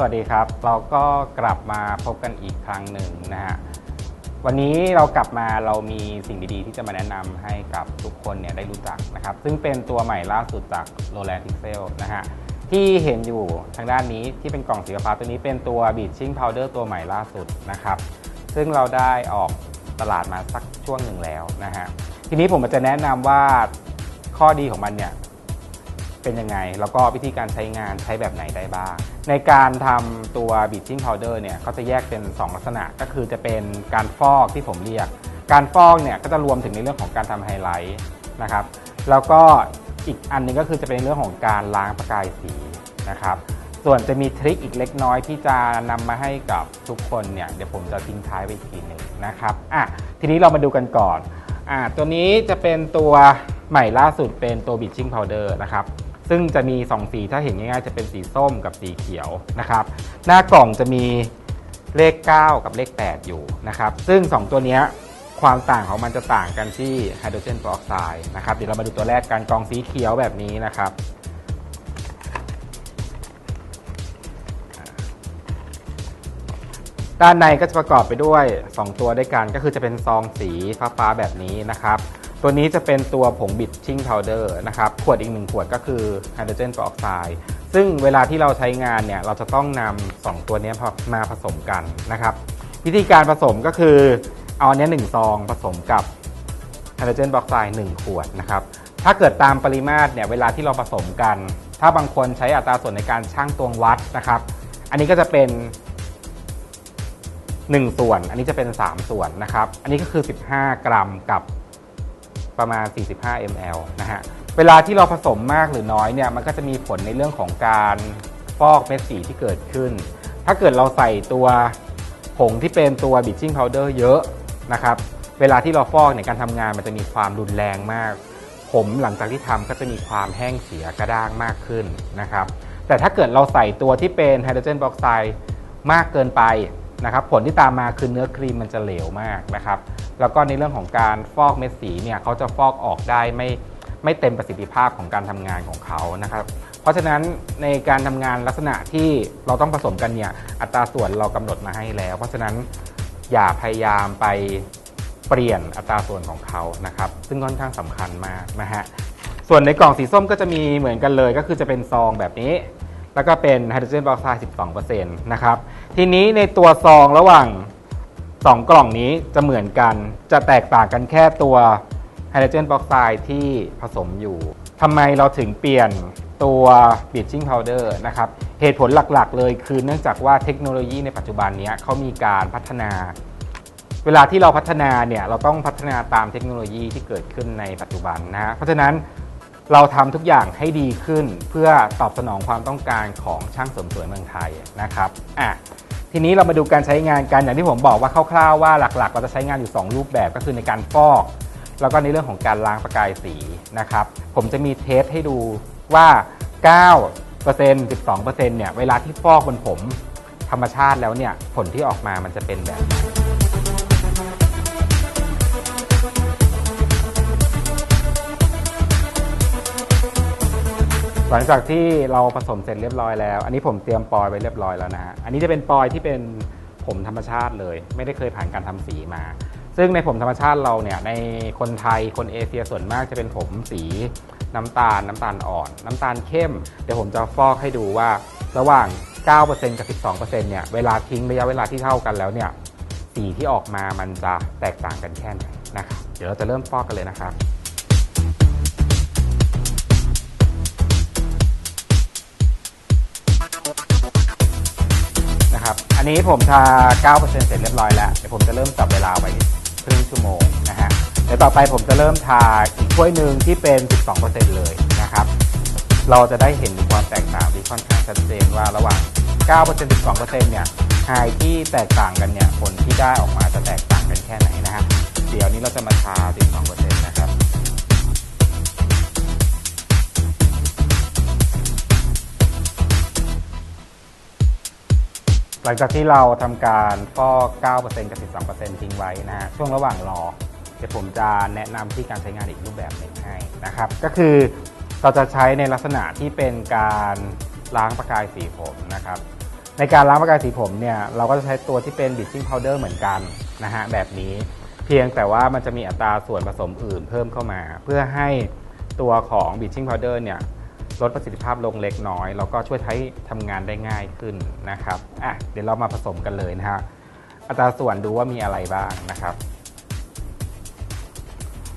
สวัสดีครับ เราก็กลับมาพบกันอีกครั้งหนึ่งนะฮะ วันนี้เรากลับมาเรามีสิ่งดีๆ ที่จะมาแนะนำให้กับทุกคนเนี่ยได้รู้จักนะครับ ซึ่งเป็นตัวใหม่ล่าสุดจาก r o l a n Pixel นะฮะ ที่เห็นอยู่ทางด้านนี้ที่เป็นกล่องสีฟ้าตัวนี้เป็นตัว Bleaching Powder ตัวใหม่ล่าสุดนะครับ ซึ่งเราได้ออกตลาดมาสักช่วงหนึ่งแล้วนะฮะ ทีนี้ผมจะแนะนำว่าข้อดีของมันเนี่ย เป็นยังไง แล้วก็วิธีการใช้งานใช้แบบไหนได้บ้าง ในการทำตัว bleaching powder เนี่ยเขาจะแยกเป็น 2 ลักษณะก็คือจะเป็นการฟอกที่ผมเรียก การฟอกเนี่ยก็จะรวมถึงในเรื่องของการทำไฮไลท์นะครับแล้วก็อีกอันหนึงก็คือจะเป็นเรื่องของการล้างประกายสีนะครับส่วนจะมีทริคอีกเล็กน้อยที่จะนำมาให้กับทุกคนเนี่ยเดี๋ยวผมจะทิ้งท้ายไว้อีกทีหนึ่งนะครับอะทีนี้เรามาดูกันก่อนอะตัวนี้จะเป็นตัวใหม่ล่าสุดเป็นตัว bleaching powder นะครับ ซึ่งจะมี 2 สีถ้าเห็นง่ายๆ จะเป็นสีส้มกับสีเขียวนะครับ หน้ากล่องจะมีเลข 9 กับเลข 8 อยู่นะครับ ซึ่ง 2 ตัวนี้ความต่างของมันจะต่างกันที่ไฮโดรเจนปอร์ออกไซด์นะครับ เดี๋ยวเรามาดูตัวแรกกันกล่องสีเขียวแบบนี้นะครับ ด้านในก็จะประกอบไปด้วย 2 ตัวด้วยกันก็คือจะเป็นซองสีฟ้าๆแบบนี้นะครับ ตัวนี้จะเป็นตัวผงบิดชิ่งพาวเดอร์นะครับขวดอีกหนึ่งขวดก็คือไฮโดรเจนเปอร์ออกไซด์ซึ่งเวลาที่เราใช้งานเนี่ยเราจะต้องนำสองตัวนี้มาผสมกันนะครับ วิธีการผสมก็คือเอาเนี้ยหนึ่งซองผสมกับไฮโดรเจนเปอร์ออกไซด์หนึ่งขวดนะครับถ้าเกิดตามปริมาตรเนี่ยเวลาที่เราผสมกัน ถ้าบางคนใช้อัตราส่วนในการชั่งตวงวัดนะครับ อันนี้ก็จะเป็น1 ส่วน อันนี้จะเป็น 3 ส่วนนะครับ อันนี้ก็คือ 15 กรัมกับ ประมาณ 45 ml นะฮะ เวลาที่เราผสมมากหรือน้อยเนี่ยมันก็จะมีผลในเรื่องของการฟอกเม็ดสีที่เกิดขึ้น ถ้าเกิดเราใส่ตัวผงที่เป็นตัว bleaching powder เยอะนะครับ เวลาที่เราฟอกในการทำงานมันจะมีความรุนแรงมาก ผมหลังจากที่ทำก็จะมีความแห้งเสียกระด้างมากขึ้นนะครับ แต่ถ้าเกิดเราใส่ตัวที่เป็นไฮโดรเจนเปอร์ออกไซด์มากเกินไป นะครับผลที่ตามมาคือเนื้อครีมมันจะเหลวมากนะครับแล้วก็ในเรื่องของการฟอกเม็ดสีเนี่ยเขาจะฟอกออกได้ไม่ไม่เต็มประสิทธิภาพของการทำงานของเขานะครับเพราะฉะนั้นในการทำงานลักษณะที่เราต้องผสมกันเนี่ยอัตราส่วนเรากำหนดมาให้แล้ว เพราะฉะนั้นอย่าพยายามไปเปลี่ยนอัตราส่วนของเขานะครับซึ่งค่อนข้างสำคัญมากนะฮะส่วนในกล่องสีส้มก็จะมีเหมือนกันเลย ก็คือจะเป็นซองแบบนี้ แล้วก็เป็นไฮโดรเจนเปอร์ออกไซด์12%นะครับ ทีนี้ในตัวซองระหว่าง 2 กล่องนี้จะเหมือนกัน จะแตกต่างกันแค่ตัวไฮโดรเจนเปอร์ออกไซด์ที่ผสมอยู่ ทำไมเราถึงเปลี่ยนตัว bleaching powder นะครับ เหตุผลหลักๆ เลยคือเนื่องจากว่าเทคโนโลยีในปัจจุบันนี้เขามีการพัฒนา เวลาที่เราพัฒนาเนี่ยเราต้องพัฒนาตามเทคโนโลยีที่เกิดขึ้นในปัจจุบันนะ เพราะฉะนั้น เราทำทุกอย่างให้ดีขึ้นเพื่อตอบสนองความต้องการของช่างเสริมสวยเมืองไทยนะครับอะทีนี้เรามาดูการใช้งานกันอย่างที่ผมบอกว่าคร่าวๆว่าหลักๆ เราจะใช้งานอยู่ 2 รูปแบบก็คือในการฟอก แล้วก็ในเรื่องของการล้างประกายสีนะครับ ผมจะมีเทสให้ดูว่า 9% 12%เนี่ยเวลาที่ฟอกบนผมธรรมชาติแล้วเนี่ยผลที่ออกมามันจะเป็นแบบ หลังจากที่เราผสมเสร็จเรียบร้อยแล้ว อันนี้ผมเตรียมปอยไว้เรียบร้อยแล้วนะฮะ อันนี้จะเป็นปอยที่เป็นผมธรรมชาติเลย ไม่ได้เคยผ่านการทำสีมา ซึ่งในผมธรรมชาติเราเนี่ยในคนไทยคนเอเชียส่วนมากจะเป็นผมสีน้ำตาลน้ำตาลอ่อน น้ำตาลเข้ม เดี๋ยวผมจะฟอกให้ดูว่าระหว่าง 9%กับ 12%เนี่ยเวลาทิ้งระยะเวลาที่เท่ากันแล้วเนี่ยสีที่ออกมามันจะแตกต่างกันแค่ไหนนะครับเดี๋ยวเราจะเริ่มฟอกกันเลยนะครับ นี้ผมทา 9%เสร็จเรียบร้อยแล้วเดี๋ยวผมจะเริ่มจับเวลาไว้ครึ่งชั่วโมงนะฮะเดี๋ยวต่อไปผมจะเริ่มทาอีกถ้วยหนึ่งที่เป็น 12%เลยนะครับ เราจะได้เห็นความแตกต่างที่ค่อนข้างชัดเจนว่าระหว่าง 9% 12%เนี่ยไฮที่แตกต่างกันเนี่ยผลที่ได้ออกมาจะแตกต่างกันแค่ไหนนะฮะเดี๋ยวนี้เราจะมาทา 12%นะ ลังจากที่เราทำการฟอก9%กับ12%ทิ้งไว้นะฮะช่วงระหว่างรอเดี๋ยวผมจะแนะนำที่การใช้งานอีกรูปแบบหนึ่งให้นะครับ ก็คือเราจะใช้ในลักษณะที่เป็นการล้างประกายสีผมนะครับ ในการล้างประกายสีผมเนี่ยเราก็จะใช้ตัวที่เป็น bleaching powder เหมือนกันนะฮะแบบนี้ เพียงแต่ว่ามันจะมีอัตราส่วนผสมอื่นเพิ่มเข้ามา เพื่อให้ตัวของ bleaching powder เนี่ย ลดประสิทธิภาพลงเล็กน้อย แล้วก็ช่วยให้ทำงานได้ง่ายขึ้นนะครับอะเดี๋ยวเรามาผสมกันเลยนะฮะอัตราส่วนดูว่ามีอะไรบ้างนะครับ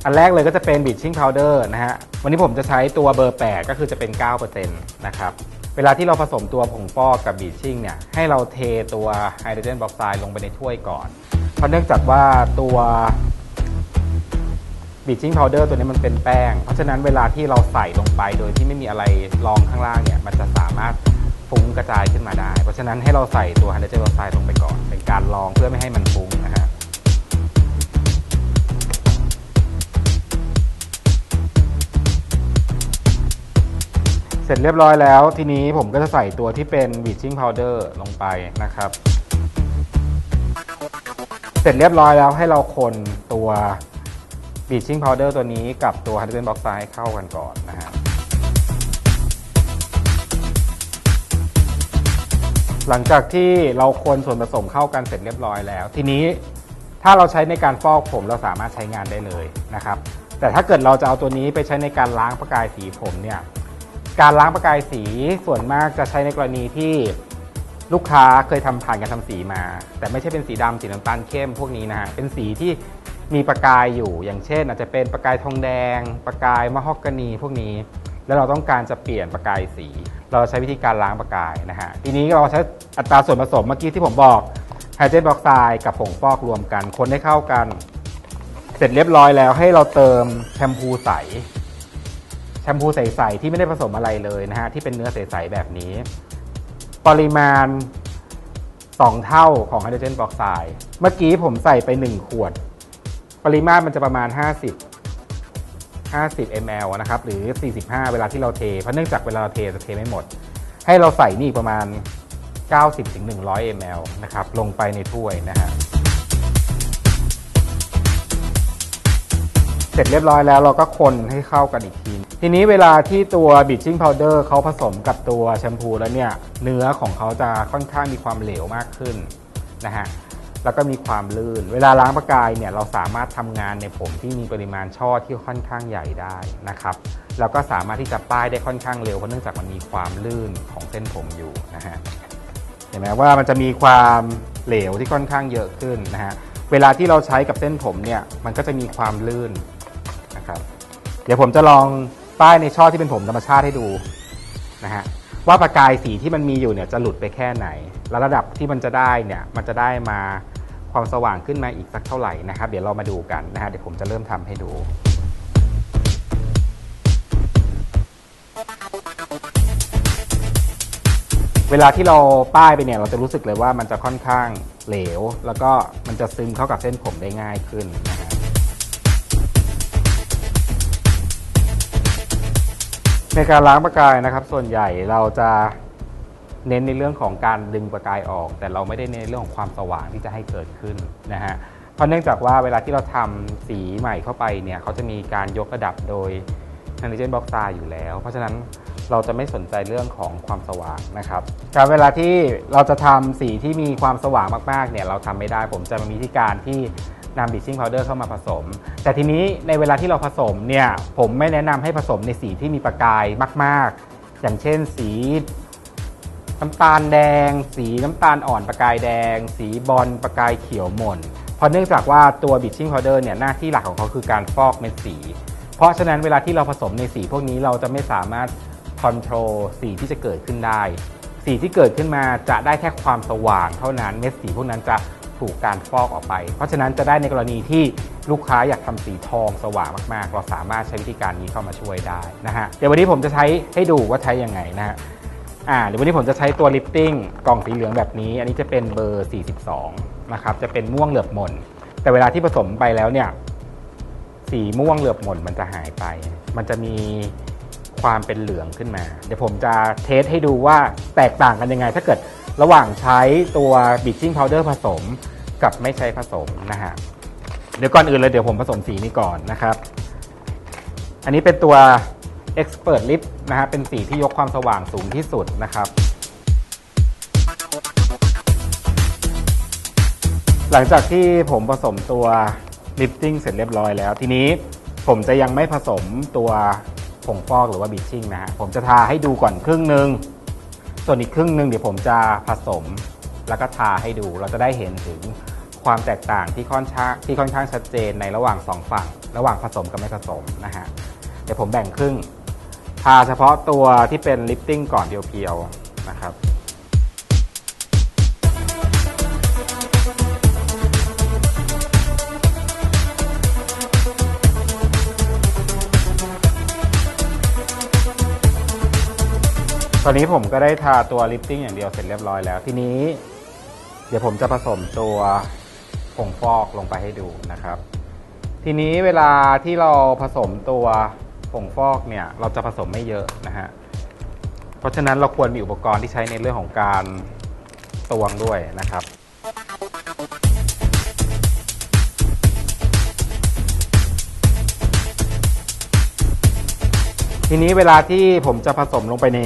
อันแรกเลยก็จะเป็น bleaching powder นะฮะวันนี้ผมจะใช้ตัวเบอร์ 8 ก็คือจะเป็น 9%นะครับเวลาที่เราผสมตัวผงฟอกกับ bleaching เนี่ยให้เราเทตัวไฮโดรเจน peroxide ไซด์ลงไปในถ้วยก่อน เพราะเนื่องจากว่าตัว bleaching powder ตัวนี้มันเป็นแป้ง เพราะฉะนั้นเวลาที่เราใส่ลงไปโดยที่ไม่มีอะไรรองข้างล่างเนี่ย มันจะสามารถฟุ้งกระจายขึ้นมาได้ เพราะฉะนั้นให้เราใส่ตัวไฮโดรเจน peroxide ไซด์ลงไปก่อน เป็นการลองเพื่อไม่ให้มันฟุ้งนะฮะเสร็จเรียบร้อยแล้ว ทีนี้ผมก็จะใส่ตัวที่เป็น bleaching powder ลงไปนะครับ เสร็จเรียบร้อยแล้วให้เราคนตัว bleaching powder ตัวนี้กับตัว hydrogen peroxide ให้เข้ากันก่อนนะฮะหลังจากที่เราคนส่วนผสมเข้ากันเสร็จเรียบร้อยแล้ว ทีนี้ถ้าเราใช้ในการฟอกผมเราสามารถใช้งานได้เลยนะครับ แต่ถ้าเกิดเราจะเอาตัวนี้ไปใช้ในการล้างประกายสีผมเนี่ยการล้างประกายสีส่วนมากจะใช้ในกรณีที่ลูกค้าเคยทำผ่านการทำสีมา แต่ไม่ใช่เป็นสีดำสีน้ำตาลเข้มพวกนี้นะฮะเป็นสีที่ มีประกายอยู่อย่างเช่น อาจจะเป็นประกายทองแดง ประกายมะฮอกกานีพวกนี้ แล้วเราต้องการจะเปลี่ยนประกายสี เราใช้วิธีการล้างประกายนะฮะทีนี้เราใช้อัตราส่วนผสมเมื่อกี้ที่ผมบอกไฮเดรนบ็อกไซด์กับผงฟอกรวมกัน คนให้เข้ากัน เสร็จเรียบร้อยแล้วให้เราเติมแชมพูใสแชมพูใสๆที่ไม่ได้ผสมอะไรเลยนะฮะที่เป็นเนื้อใสๆแบบนี้ ปริมาณ 2 เท่าของไฮโดรเจน peroxide ไซด์เมื่อกี้ผมใส่ไป 1 ขวด ปริมาตรมันจะประมาณ 50 50 ml นะครับ หรือ 45 เวลาที่เราเท เพราะเนื่องจากเวลาเราเทจะเทไม่หมด ให้เราใส่นี่ประมาณ 90-100 ml นะครับ ลงไปในถ้วยนะฮะ เสร็จเรียบร้อยแล้วเราก็คนให้เข้ากันอีกที ทีนี้เวลาที่ตัว bleaching powder เขาผสมกับตัวแชมพูแล้วเนี่ย เนื้อของเขาจะค่อนข้างมีความเหลวมากขึ้นนะฮะ แล้วก็มีความลื่น เวลาล้างประกายเนี่ยเราสามารถทำงานในผมที่มีปริมาณช่อที่ค่อนข้างใหญ่ได้นะครับแล้วก็สามารถที่จะป้ายได้ค่อนข้างเร็วเพราะเนื่องจากมันมีความลื่นของเส้นผมอยู่นะฮะเห็นไหมว่ามันจะมีความเหลวที่ค่อนข้างเยอะขึ้นนะฮะเวลาที่เราใช้กับเส้นผมเนี่ยมันก็จะมีความลื่นนะครับเดี๋ยวผมจะลองป้ายในช่อที่เป็นผมธรรมชาติให้ดูนะฮะ ว่าประกายสีที่มันมีอยู่เนี่ยจะหลุดไปแค่ไหน แล้วระดับที่มันจะได้เนี่ยมันจะได้มาความสว่างขึ้นมาอีกสักเท่าไหร่นะครับ เดี๋ยวเรามาดูกันนะฮะเดี๋ยวผมจะเริ่มทำให้ดูเวลาที่เราป้ายไปเนี่ยเราจะรู้สึกเลยว่ามันจะค่อนข้างเหลว แล้วก็มันจะซึมเข้ากับเส้นผมได้ง่ายขึ้นนะฮะ ในการล้างประกายนะครับ ส่วนใหญ่เราจะเน้นในเรื่องของการดึงประกายออก แต่เราไม่ได้เน้นเรื่องของความสว่างที่จะให้เกิดขึ้นนะฮะเพราะเนื่องจากว่าเวลาที่เราทำสีใหม่เข้าไปเนี่ยเขาจะมีการยกระดับโดยไฮโดรเจนบล็อกไซด์อยู่แล้ว เพราะฉะนั้นเราจะไม่สนใจเรื่องของความสว่างนะครับการเวลาที่เราจะทำสีที่มีความสว่างมากๆเนี่ยเราทำไม่ได้ผมจะมีวิธีการที่ นำ bleaching powder เข้ามาผสม แต่ทีนี้ในเวลาที่เราผสมเนี่ยผมไม่แนะนำให้ผสมในสีที่มีประกายมาก ๆ อย่างเช่นสีน้ำตาลแดง สีน้ำตาลอ่อนประกายแดง สีบอลประกายเขียวหม่นเพราะเนื่องจากว่าตัว bleaching powder เนี่ยหน้าที่หลักของเขาคือการฟอกเม็ดสี เพราะฉะนั้นเวลาที่เราผสมในสีพวกนี้เราจะไม่สามารถคอนโทรลสีที่จะเกิดขึ้นได้ สีที่เกิดขึ้นมาจะได้แค่ความสว่างเท่านั้นเม็ดสีพวกนั้นจะ ถูกการฟอกออกไป เพราะฉะนั้นจะได้ในกรณีที่ลูกค้าอยากทำสีทองสว่างมาก ๆ เราสามารถใช้วิธีการนี้เข้ามาช่วยได้นะฮะเดี๋ยววันนี้ผมจะใช้ให้ดูว่าใช้ยังไงนะฮะอ่าเดี๋ยววันนี้ผมจะใช้ตัวลิฟติ้งกล่องสีเหลืองแบบนี้ อันนี้จะเป็นเบอร์ 42 นะครับ จะเป็นม่วงเหลือบหม่นแต่เวลาที่ผสมไปแล้วเนี่ย สีม่วงเหลือบหม่นมันจะหายไป มันจะมีความเป็นเหลืองขึ้นมา เดี๋ยวผมจะเทสให้ดูว่าแตกต่างกันยังไง ถ้าเกิด ระหว่างใช้ตัว bleaching powder ผสมกับไม่ใช้ผสมนะฮะเดี๋ยวก่อนอื่นเลยเดี๋ยวผมผสมสีนี้ก่อนนะครับ อันนี้เป็นตัว Expert Lip นะฮะเป็นสีที่ยกความสว่างสูงที่สุดนะครับ หลังจากที่ผมผสมตัวลิฟติ้งเสร็จเรียบร้อยแล้ว ทีนี้ผมจะยังไม่ผสมตัวผงฟอกหรือว่าบีชชิ่งนะฮะผมจะทาให้ดูก่อนครึ่งหนึ่ง ส่วนอีกครึ่งหนึ่งเดี๋ยวผมจะผสมแล้วก็ทาให้ดู เราจะได้เห็นถึงความแตกต่างที่ค่อนข้างที่ค่อนข้างชัดเจนในระหว่างสองฝั่ง ระหว่างผสมกับไม่ผสมนะฮะเดี๋ยวผมแบ่งครึ่ง ทาเฉพาะตัวที่เป็นลิฟติ้งก่อนเพียวๆนะครับ ตอนนี้ผมก็ได้ทาตัวลิฟติ้งอย่างเดียวเสร็จเรียบร้อยแล้ว ทีนี้ เดี๋ยวผมจะผสมตัวผงฟอกลงไปให้ดูนะครับ ทีนี้เวลาที่เราผสมตัวผงฟอกเนี่ย เราจะผสมไม่เยอะนะฮะ เพราะฉะนั้นเราควรมีอุปกรณ์ที่ใช้ในเรื่องของการตวงด้วยนะครับ ทีนี้เวลาที่ผมจะผสมลงไปใน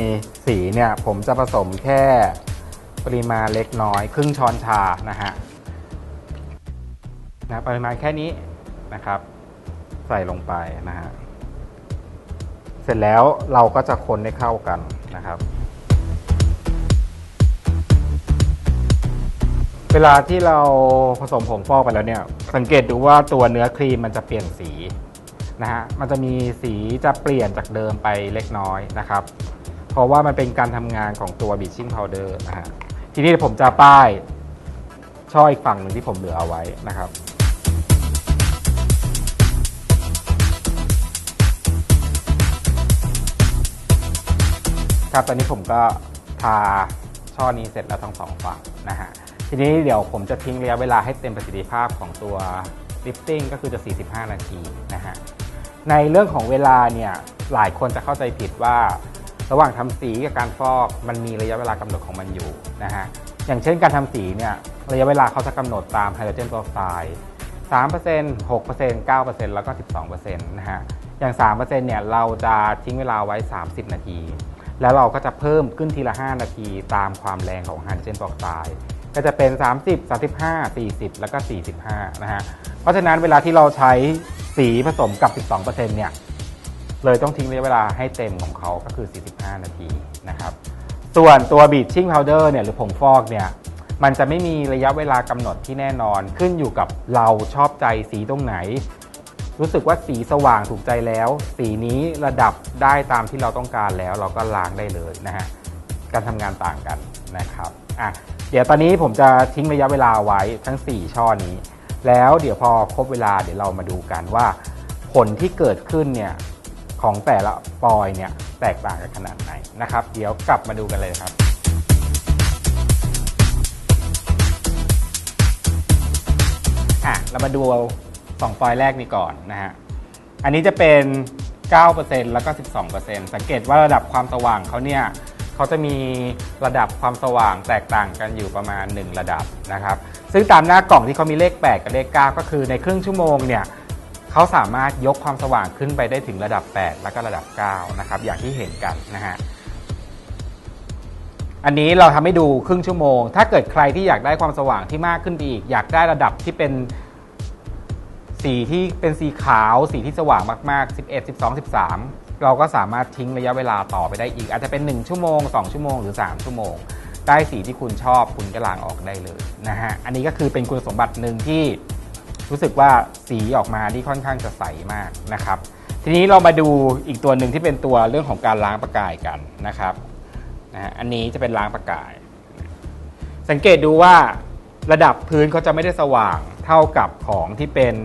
สีเนี่ย ผมจะผสมแค่ปริมาณเล็กน้อย ครึ่งช้อนชานะฮะนะปริมาณแค่นี้นะครับ ใส่ลงไปนะฮะเสร็จแล้วเราก็จะคนให้เข้ากันนะครับ เวลาที่เราผสมผงฟอกไปแล้วเนี่ย สังเกตดูว่าตัวเนื้อครีมมันจะเปลี่ยนสี นะฮะมันจะมีสีจะเปลี่ยนจากเดิมไปเล็กน้อยนะครับ เพราะว่ามันเป็นการทำงานของตัวบีชิ่งพาวเดอร์นะฮะทีนี้ผมจะป้ายช่ออีกฝั่งหนึ่งที่ผมเหลือเอาไว้นะครับครับตอนนี้ผมก็ทาช่อนี้เสร็จแล้วทั้งสองฝั่งนะฮะทีนี้เดี๋ยวผมจะทิ้งระยะเวลาให้เต็มประสิทธิภาพของตัวลิฟติ้งก็คือจะ 45 นาทีนะฮะ ในเรื่องของเวลาเนี่ยหลายคนจะเข้าใจผิดว่า ระหว่างทำสีกับการฟอกมันมีระยะเวลากำหนดของมันอยู่นะฮะอย่างเช่นการทำสีเนี่ยระยะเวลาเขาจะกำหนดตามไฮโดรเจนโปรไฟด์3% 6% 9%แล้วก็12%นะฮะอย่าง3%เนี่ยเราจะทิ้งเวลาไว้30นาที แล้วเราก็จะเพิ่มขึ้นทีละ5นาทีตามความแรงของไฮโดรเจนโปรไฟด์ก็จะเป็น 30 35 40 แล้วก็ 45 นะฮะ เพราะฉะนั้นเวลาที่เราใช้สีผสมกับ 12%เนี่ย เลยต้องทิ้งระยะเวลาให้เต็มของเขาก็คือ 45 นาทีนะครับ ส่วนตัวบีชชิ่งพาวเดอร์เนี่ยหรือผงฟอกเนี่ย มันจะไม่มีระยะเวลากำหนดที่แน่นอนขึ้นอยู่กับเราชอบใจสีตรงไหน รู้สึกว่าสีสว่างถูกใจแล้ว สีนี้ระดับได้ตามที่เราต้องการแล้ว เราก็ล้างได้เลยนะฮะ การทำงานต่างกันนะครับ อะ เดี๋ยวตอนนี้ผมจะทิ้งระยะเวลาไว้ทั้ง 4 ช่อนี้ แล้วเดี๋ยวพอครบเวลาเดี๋ยวเรามาดูกันว่าผลที่เกิดขึ้นเนี่ยของแต่ละฟอยเนี่ยแตกต่างกันขนาดไหนนะครับ เดี๋ยวกลับมาดูกันเลยครับอะเรามาดู2ฟอยแรกนี้ก่อนนะฮะอันนี้จะเป็น 9%แล้วก็ 12%สังเกตว่าระดับความสว่างเขาเนี่ย เขาจะมีระดับความสว่างแตกต่างกันอยู่ประมาณ 1 ระดับนะครับ ซึ่งตามหน้ากล่องที่เขามีเลข 8 กับเลข 9 ก็คือในครึ่งชั่วโมงเนี่ยเขาสามารถยกความสว่างขึ้นไปได้ถึงระดับ 8 แล้วก็ระดับ 9 นะครับ อย่างที่เห็นกันนะฮะอันนี้เราทำให้ดูครึ่งชั่วโมง ถ้าเกิดใครที่อยากได้ความสว่างที่มากขึ้นไปอีก อยากได้ระดับที่เป็นสีที่เป็นสีขาว สีที่สว่างมาก ๆ 11 12 13 เราก็สามารถทิ้งระยะเวลาต่อไปได้อีก อาจจะเป็น 1 ชั่วโมง 2 ชั่วโมงหรือ 3 ชั่วโมง ได้สีที่คุณชอบคุณก็ล้างออกได้เลยนะฮะอันนี้ก็คือเป็นคุณสมบัติหนึ่งที่รู้สึกว่าสีออกมาที่ค่อนข้างจะใสมากนะครับ ทีนี้เรามาดูอีกตัวหนึ่งที่เป็นตัวเรื่องของการล้างประกายกันนะครับนะฮะอันนี้จะเป็นล้างประกาย สังเกตดูว่าระดับพื้นเขาจะไม่ได้สว่างเท่ากับของที่เป็น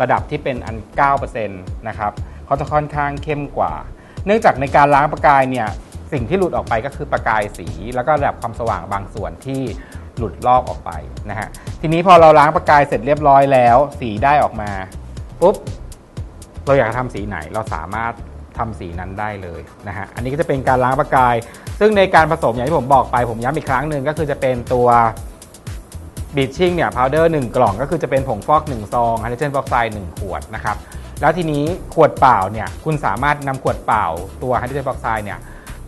ระดับที่เป็นอัน 9%นะครับ เขาจะค่อนข้างเข้มกว่า เนื่องจากในการล้างประกายเนี่ยสิ่งที่หลุดออกไปก็คือประกายสี แล้วก็ระดับความสว่างบางส่วนที่หลุดลอกออกไปนะฮะทีนี้พอเราล้างประกายเสร็จเรียบร้อยแล้ว สีได้ออกมาปุ๊บเราอยากจะทำสีไหนเราสามารถทำสีนั้นได้เลยนะฮะอันนี้ก็จะเป็นการล้างประกาย ซึ่งในการผสมอย่างที่ผมบอกไป ผมย้ำอีกครั้งหนึ่งก็คือจะเป็นตัวบีชชิ่งเนี่ยพาวเดอร์หกล่องก็คือจะเป็นผงฟอก1ซองไฮโดรเจนฟอกไซด์1ขวดนะครับ แล้วทีนี้ขวดเปล่าเนี่ยคุณสามารถนำขวดเปล่าตัวไฮโดรเจนฟอกไซด์เนี่ย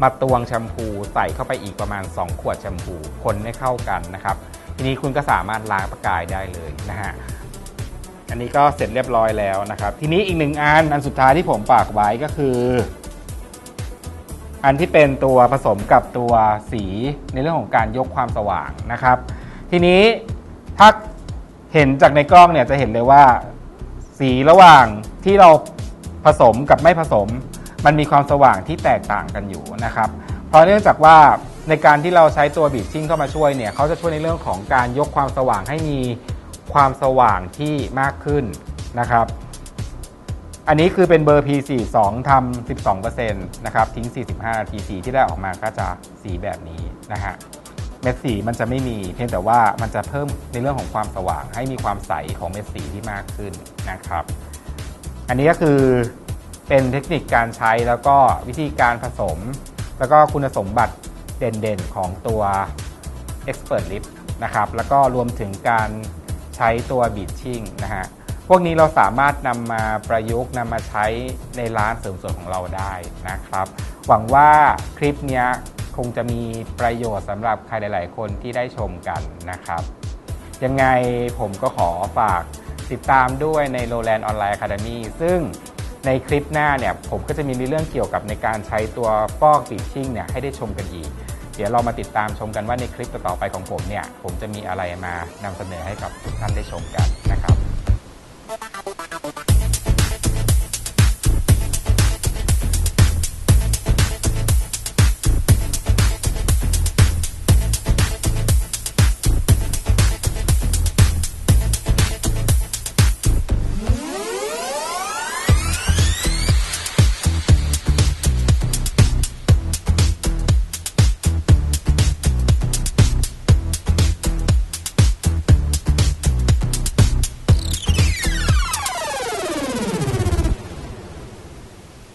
มาตวงแชมพูใส่เข้าไปอีกประมาณ 2 ขวดแชมพูคนให้เข้ากันนะครับ ทีนี้คุณก็สามารถล้างประกายได้เลยนะฮะอันนี้ก็เสร็จเรียบร้อยแล้วนะครับ ทีนี้อีกหนึ่งอันอันสุดท้ายที่ผมฝากไว้ก็คือ อันที่เป็นตัวผสมกับตัวสีในเรื่องของการยกความสว่างนะครับ ทีนี้ถ้าเห็นจากในกล้องเนี่ยจะเห็นเลยว่า สีระหว่างที่เราผสมกับไม่ผสม มันมีความสว่างที่แตกต่างกันอยู่นะครับ เพราะเนื่องจากว่าในการที่เราใช้ตัวบีทชิ่งเข้ามาช่วยเนี่ยเขาจะช่วยในเรื่องของการยกความสว่างให้มีความสว่างที่มากขึ้นนะครับ อันนี้คือเป็นเบอร์ P42 ทำ12%นะครับ ทิ้ง 45 นาทีสีที่ได้ออกมาก็จะสีแบบนี้นะฮะ เม็ดสีมันจะไม่มีเพียงแต่ว่ามันจะเพิ่มในเรื่องของความสว่าง ให้มีความใสของเม็ดสีที่มากขึ้นนะครับ อันนี้ก็คือเป็นเทคนิคการใช้แล้วก็วิธีการผสม แล้วก็คุณสมบัติเด่นๆของตัว Expert Lip นะครับแล้วก็รวมถึงการใช้ตัวบีทชิ่งนะฮะพวกนี้เราสามารถนำมาประยุกต์นำมาใช้ในร้านเสริมสวยของเราได้นะครับ หวังว่าคลิปเนี้ย คงจะมีประโยชน์สำหรับใครหลาย ๆ คนที่ได้ชมกันนะครับ ยังไงผมก็ขอฝากติดตามด้วยใน Lowland Online Academy ซึ่งในคลิปหน้าเนี่ยผมก็จะมีเรื่องเกี่ยวกับในการใช้ตัวฟอกบีทชิ่งเนี่ยให้ได้ชมกันอีก เดี๋ยวเรามาติดตามชมกันว่าในคลิปต่อๆไปของผมเนี่ย ผมจะมีอะไรมานำเสนอให้กับทุกท่านได้ชมกันนะครับ